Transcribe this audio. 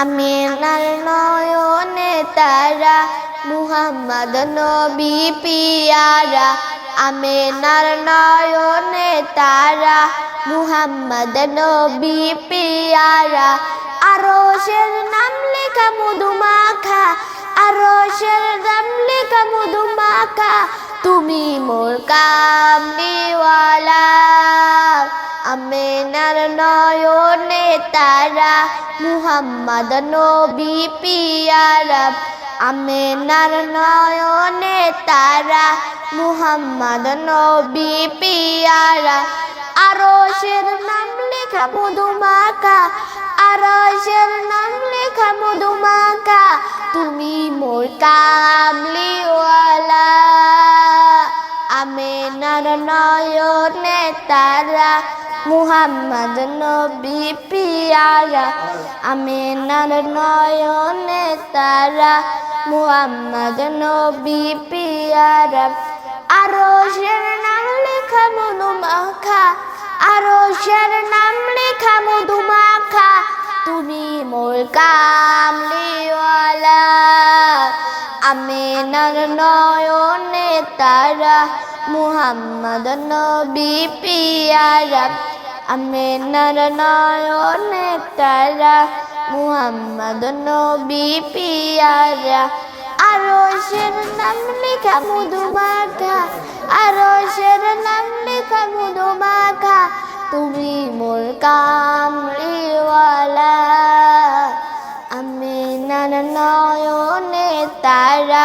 আমিনার নয়নে তারা, মুহাম্মদ নবী পিয়ারা। আমিনার নয়নে তারা, মুহাম্মদ নবী পিয়ারা। আরশের নাম লেখা মধুমাখা, আরশের নাম লেখা মধুমাখা। তুমি মোর কামলিওয়ালা আমেনার নয়নে তারা, মুহাম্মদ নবী পিয়ারা। আমেনার নয়নে তারা, মুহাম্মদ নবী পিয়ারা। আরশের নাম লেখা মধুমাখা, আরশের নাম লেখা মধুমাখা, তুমি মোর কামলিওয়ালা। আমেনার নয়নে তারা মুহাম্মদ নবী পিয়ারা, আমেনার নয়নে তারা, মুহাম্মদ নবী পিয়ারা। আরশের নাম লেখা মধুমাখা আরশের নাম লেখা মধুমাখা তুমি মোর কামলিওয়ালা। আমেনার নয়নে তারা, মুহাম্মদ নবী পিয়ারা। আমেনার নয়নে তারা মুহাম্মদ নবী পিয়ারা। আরশের নাম লেখা মধুমাখা আরশের নাম লেখা মধুমাখা তুমি মোর কামলিওয়ালা আমিনার নয়নে তারা